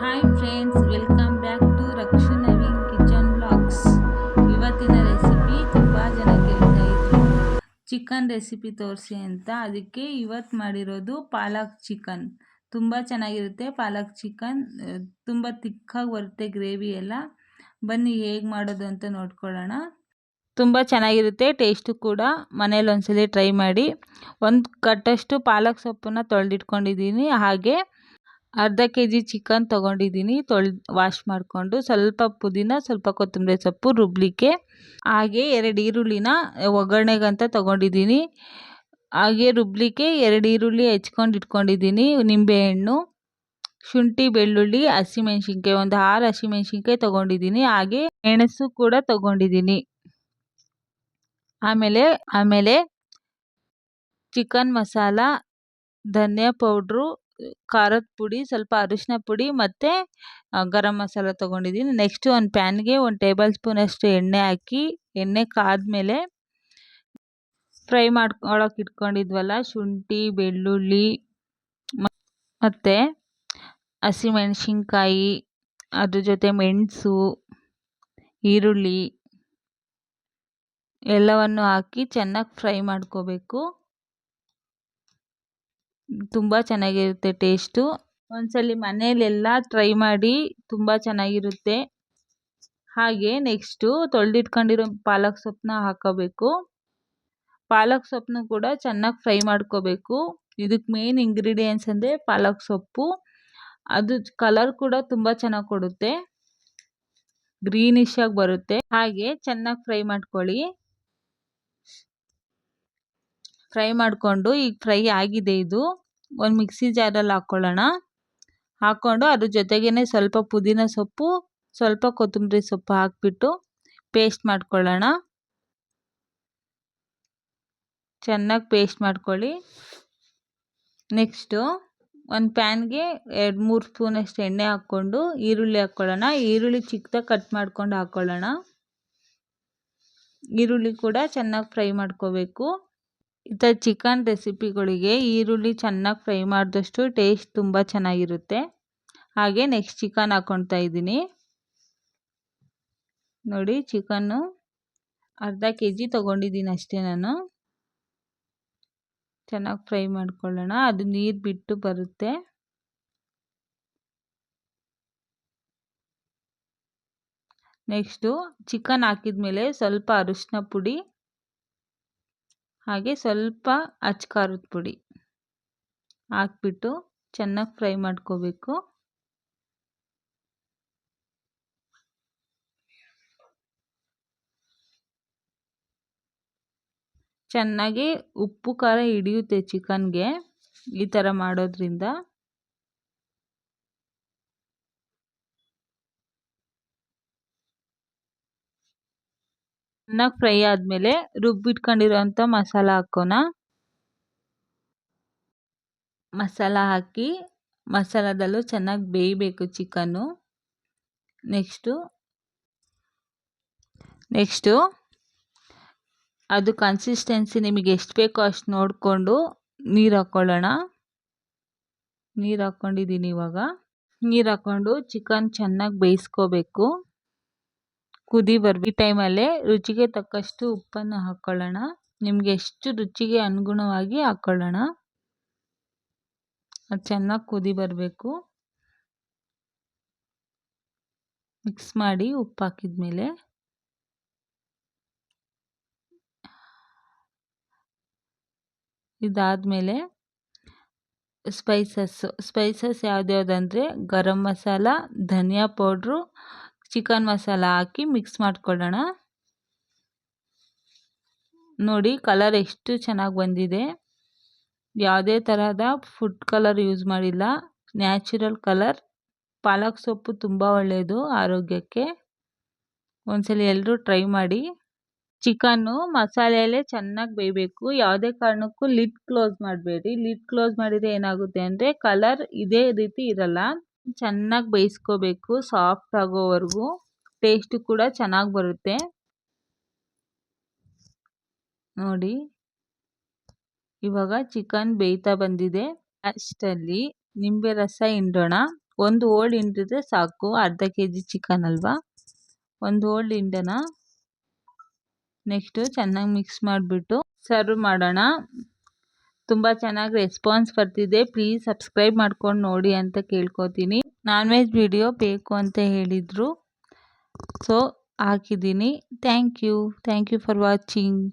Hi friends welcome back to Rakshanavi kitchen blogs ಇವತ್ತಿನ recipe ತುಂಬ ಜನ ಕೇಳ್ತಾ ಚಿಕನ್ ರೆಸಿಪಿ ತೋರಿಸಿ ಅಂತ. ಅದಕ್ಕೆ ಇವತ್ತು ಮಾಡಿರೋದು ಪಾಲಕ್ ಚಿಕನ್ ತುಂಬ ಚೆನ್ನಾಗಿರುತ್ತೆ ಪಾಲಕ್ ಚಿಕನ್ ತುಂಬ ತಿಕ್ಕಾಗಿ ಬರುತ್ತೆ ಗ್ರೇವಿ ಎಲ್ಲ. ಬನ್ನಿ ಹೇಗೆ ಮಾಡೋದು ಅಂತ ನೋಡ್ಕೊಳ್ಳೋಣ. ತುಂಬ ಚೆನ್ನಾಗಿರುತ್ತೆ ಟೇಸ್ಟು ಕೂಡ. ಮನೇಲಿ ಒಂದ್ಸಲಿ ಟ್ರೈ ಮಾಡಿ. ಒಂದು ಕಟ್ಟಷ್ಟು ಪಾಲಕ್ ಸೊಪ್ಪನ್ನು ತೊಳೆದಿಟ್ಕೊಂಡಿದ್ದೀನಿ. ಹಾಗೆ ಅರ್ಧ ಕೆ ಜಿ ಚಿಕನ್ ತೊಗೊಂಡಿದ್ದೀನಿ. ತೊಳ್, ವಾಶ್ ಮಾಡಿಕೊಂಡು ಸ್ವಲ್ಪ ಪುದೀನ, ಸ್ವಲ್ಪ ಕೊತ್ತಂಬರಿ ಸೊಪ್ಪು ರುಬ್ಬಲಿಕ್ಕೆ ಹಾಗೆ ಎರಡು ಈರುಳ್ಳಿನ ಒಗ್ಗರಣೆಗಂತ ತೊಗೊಂಡಿದ್ದೀನಿ. ಹಾಗೆ ರುಬ್ಬಲಿಕ್ಕೆ ಎರಡು ಈರುಳ್ಳಿ ಹೆಚ್ಕೊಂಡು ಇಟ್ಕೊಂಡಿದ್ದೀನಿ. ನಿಂಬೆಹಣ್ಣು, ಶುಂಠಿ, ಬೆಳ್ಳುಳ್ಳಿ, ಹಸಿಮೆಣ್ಸಿನ್ಕಾಯಿ, ಒಂದು ಆರು ಹಸಿಮೆಣ್ಸಿನ್ಕಾಯಿ ತೊಗೊಂಡಿದ್ದೀನಿ. ಹಾಗೆ ಮೆಣಸು ಕೂಡ ತೊಗೊಂಡಿದ್ದೀನಿ. ಆಮೇಲೆ ಆಮೇಲೆ ಚಿಕನ್ ಮಸಾಲ, ಧನಿಯಾ ಪೌಡ್ರು ಖಾರದ ಪುಡಿ, ಸ್ವಲ್ಪ ಅರಿಶಿನ ಪುಡಿ ಮತ್ತು ಗರಂ ಮಸಾಲ ತೊಗೊಂಡಿದ್ದೀನಿ. ನೆಕ್ಸ್ಟು ಒಂದು ಪ್ಯಾನ್ಗೆ ಒಂದು ಟೇಬಲ್ ಸ್ಪೂನಷ್ಟು ಎಣ್ಣೆ ಹಾಕಿ, ಎಣ್ಣೆ ಕಾದ್ಮೇಲೆ ಫ್ರೈ ಮಾಡ್ಕೊಳಕ್ಕೆ ಇಟ್ಕೊಂಡಿದ್ವಲ್ಲ, ಶುಂಠಿ, ಬೆಳ್ಳುಳ್ಳಿ ಮತ್ತು ಹಸಿಮೆಣಸಿನ್ಕಾಯಿ, ಅದ್ರ ಜೊತೆ ಮೆಣಸು, ಈರುಳ್ಳಿ, ಎಲ್ಲವನ್ನು ಹಾಕಿ ಚೆನ್ನಾಗಿ ಫ್ರೈ ಮಾಡ್ಕೋಬೇಕು. ತುಂಬ ಚೆನ್ನಾಗಿರುತ್ತೆ ಟೇಸ್ಟು. ಒಂದ್ಸಲಿ ಮನೆಯಲ್ಲೆಲ್ಲ ಟ್ರೈ ಮಾಡಿ ತುಂಬ ಚೆನ್ನಾಗಿರುತ್ತೆ. ಹಾಗೆ ನೆಕ್ಸ್ಟು ತೊಳೆದಿಟ್ಕೊಂಡಿರೋ ಪಾಲಕ್ ಸೊಪ್ಪನ್ನ ಹಾಕೋಬೇಕು. ಪಾಲಕ್ ಸೊಪ್ಪನ್ನು ಕೂಡ ಚೆನ್ನಾಗಿ ಫ್ರೈ ಮಾಡ್ಕೋಬೇಕು. ಇದಕ್ಕೆ ಮೇನ್ ಇಂಗ್ರೀಡಿಯೆಂಟ್ಸ್ ಅಂದರೆ ಪಾಲಕ್ ಸೊಪ್ಪು. ಅದು ಕಲರ್ ಕೂಡ ತುಂಬ ಚೆನ್ನಾಗಿ ಕೊಡುತ್ತೆ. ಗ್ರೀನಿಶ್ ಆಗಿ ಬರುತ್ತೆ. ಹಾಗೆ ಚೆನ್ನಾಗಿ ಫ್ರೈ ಮಾಡ್ಕೊಳ್ಳಿ. ಫ್ರೈ ಮಾಡಿಕೊಂಡು, ಈಗ ಫ್ರೈ ಆಗಿದೆ ಇದು. ಒಂದು ಮಿಕ್ಸಿ ಜಾರಲ್ಲಿ ಹಾಕ್ಕೊಳ್ಳೋಣ ಹಾಕ್ಕೊಂಡು ಅದ್ರ ಜೊತೆಗೇ ಸ್ವಲ್ಪ ಪುದೀನ ಸೊಪ್ಪು, ಸ್ವಲ್ಪ ಕೊತ್ತಂಬರಿ ಸೊಪ್ಪು ಹಾಕಿಬಿಟ್ಟು ಪೇಸ್ಟ್ ಮಾಡ್ಕೊಳ್ಳೋಣ. ಚೆನ್ನಾಗಿ ಪೇಸ್ಟ್ ಮಾಡ್ಕೊಳ್ಳಿ. ನೆಕ್ಸ್ಟು ಒಂದು ಪ್ಯಾನ್ಗೆ ಎರಡು ಮೂರು ಸ್ಪೂನಷ್ಟು ಎಣ್ಣೆ ಹಾಕ್ಕೊಂಡು ಈರುಳ್ಳಿ ಹಾಕ್ಕೊಳ್ಳೋಣ ಈರುಳ್ಳಿ ಚಿಕ್ಕದಾಗಿ ಕಟ್ ಮಾಡ್ಕೊಂಡು ಹಾಕ್ಕೊಳ್ಳೋಣ ಈರುಳ್ಳಿ ಕೂಡ ಚೆನ್ನಾಗಿ ಫ್ರೈ ಮಾಡ್ಕೋಬೇಕು. ಥರ ಚಿಕನ್ ರೆಸಿಪಿಗಳಿಗೆ ಈರುಳ್ಳಿ ಚೆನ್ನಾಗಿ ಫ್ರೈ ಮಾಡಿದಷ್ಟು ಟೇಸ್ಟ್ ತುಂಬ ಚೆನ್ನಾಗಿರುತ್ತೆ. ಹಾಗೆ ನೆಕ್ಸ್ಟ್ ಚಿಕನ್ ಹಾಕ್ಕೊಳ್ತಾ ಇದ್ದೀನಿ. ನೋಡಿ ಚಿಕನ್ನು ಅರ್ಧ ಕೆ ಜಿ ತೊಗೊಂಡಿದ್ದೀನಿ ಅಷ್ಟೇ ನಾನು. ಚೆನ್ನಾಗಿ ಫ್ರೈ ಮಾಡ್ಕೊಳ್ಳೋಣ, ಅದು ನೀರು ಬಿಟ್ಟು ಬರುತ್ತೆ. ನೆಕ್ಸ್ಟು ಚಿಕನ್ ಹಾಕಿದ ಮೇಲೆ ಸ್ವಲ್ಪ ಅರಿಶಿನ ಪುಡಿ ಹಾಗೆ ಸ್ವಲ್ಪ ಅಚ್ಚ ಖಾರದ ಪುಡಿ ಹಾಕ್ಬಿಟ್ಟು ಚೆನ್ನಾಗಿ ಫ್ರೈ ಮಾಡ್ಕೋಬೇಕು. ಚೆನ್ನಾಗಿ ಉಪ್ಪು ಖಾರ ಹಿಡಿಯುತ್ತೆ ಚಿಕನ್ಗೆ ಈ ಥರ ಮಾಡೋದ್ರಿಂದ. ಚೆನ್ನಾಗಿ ಫ್ರೈ ಆದಮೇಲೆ ರುಬ್ಬಿಟ್ಕೊಂಡಿರೋಂಥ ಮಸಾಲ ಹಾಕೋಣ. ಮಸಾಲ ಹಾಕಿ ಮಸಾಲದಲ್ಲೂ ಚೆನ್ನಾಗಿ ಬೇಯಬೇಕು ಚಿಕನ್ನು. ನೆಕ್ಸ್ಟು ನೆಕ್ಸ್ಟು ಅದು ಕನ್ಸಿಸ್ಟೆನ್ಸಿ ನಿಮಗೆ ಎಷ್ಟು ಬೇಕೋ ಅಷ್ಟು ನೋಡಿಕೊಂಡು ನೀರು ಹಾಕ್ಕೊಳ್ಳೋಣ ನೀರು ಹಾಕ್ಕೊಂಡಿದ್ದೀನಿ ಇವಾಗ. ನೀರು ಹಾಕ್ಕೊಂಡು ಚಿಕನ್ ಚೆನ್ನಾಗಿ ಬೇಯಿಸ್ಕೋಬೇಕು. ಕುದಿ ಬರ್ಬೇಕು ಈ ಟೈಮಲ್ಲೇ ರುಚಿಗೆ ತಕ್ಕಷ್ಟು ಉಪ್ಪನ್ನು ಹಾಕ್ಕೊಳ್ಳೋಣ ನಿಮಗೆ ಎಷ್ಟು ರುಚಿಗೆ ಅನುಗುಣವಾಗಿ ಹಾಕ್ಕೊಳ್ಳೋಣ ಅದು ಚೆನ್ನಾಗಿ ಕುದಿ ಬರಬೇಕು ಮಿಕ್ಸ್ ಮಾಡಿ ಉಪ್ಪು ಹಾಕಿದ ಮೇಲೆ ಸ್ಪೈಸಸ್ಸು ಸ್ಪೈಸಸ್ ಸ್ಪೈಸಸ್ ಯಾವ್ದ್ಯಾವ್ದಂದರೆ ಗರಂ ಮಸಾಲ, ಧನಿಯಾ ಪೌಡ್ರು ಚಿಕನ್ ಮಸಾಲ ಹಾಕಿ ಮಿಕ್ಸ್ ಮಾಡ್ಕೊಳ್ಳೋಣ. ನೋಡಿ ಕಲರ್ ಎಷ್ಟು ಚೆನ್ನಾಗಿ ಬಂದಿದೆ. ಯಾವುದೇ ತರಹದ ಫುಡ್ ಕಲರ್ ಯೂಸ್ ಮಾಡಿಲ್ಲ. Natural colour. ಪಾಲಕ್ ಸೊಪ್ಪು ತುಂಬ ಒಳ್ಳೆಯದು ಆರೋಗ್ಯಕ್ಕೆ. ಒಂದ್ಸಲಿ ಎಲ್ಲರೂ ಟ್ರೈ ಮಾಡಿ. ಚಿಕನ್ನು ಮಸಾಲೆಯಲ್ಲೇ ಚೆನ್ನಾಗಿ ಬೇಯಬೇಕು. ಯಾವುದೇ ಕಾರಣಕ್ಕೂ ಲಿಡ್ ಕ್ಲೋಸ್ ಮಾಡಬೇಡಿ. ಲಿಡ್ ಕ್ಲೋಸ್ ಮಾಡಿದರೆ ಏನಾಗುತ್ತೆ ಅಂದರೆ ಕಲರ್ ಇದೇ ರೀತಿ ಇರಲ್ಲ. ಚೆನ್ನಾಗಿ ಬೇಯಿಸ್ಕೋಬೇಕು ಸಾಫ್ಟ್ ಆಗೋವರೆಗೂ. ಟೇಸ್ಟ್ ಕೂಡ ಚೆನ್ನಾಗಿ ಬರುತ್ತೆ. ನೋಡಿ. ಇವಾಗ ಚಿಕನ್ ಬೇಯ್ತಾ ಬಂದಿದೆ. ಅಷ್ಟಲ್ಲಿ ನಿಂಬೆ ರಸ ಹಿಂಡೋಣ. ಒಂದು ಹೋಳು ಹಿಂಡಿದ್ರೆ ಸಾಕು. ಅರ್ಧ ಕೆ ಜಿ ಚಿಕನ್ ಅಲ್ವಾ? ಒಂದು ಹೋಳು ಹಿಂಡೋಣ. ನೆಕ್ಸ್ಟು ಚೆನ್ನಾಗಿ ಮಿಕ್ಸ್ ಮಾಡಿಬಿಟ್ಟು ಸರ್ವ್ ಮಾಡೋಣ. ತುಂಬ ಚೆನ್ನಾಗಿ ರೆಸ್ಪಾನ್ಸ್ ಬರ್ತಿದೆ. ಪ್ಲೀಸ್ ಸಬ್ಸ್ಕ್ರೈಬ್ ಮಾಡ್ಕೊಂಡು ನೋಡಿ ಅಂತ ಕೇಳ್ಕೊತೀನಿ. ನಾನ್ ವೆಜ್ ವಿಡಿಯೋ ಬೇಕು ಅಂತ ಹೇಳಿದರು. ಸೊ ಹಾಕಿದ್ದೀನಿ. Thank you thank you for watching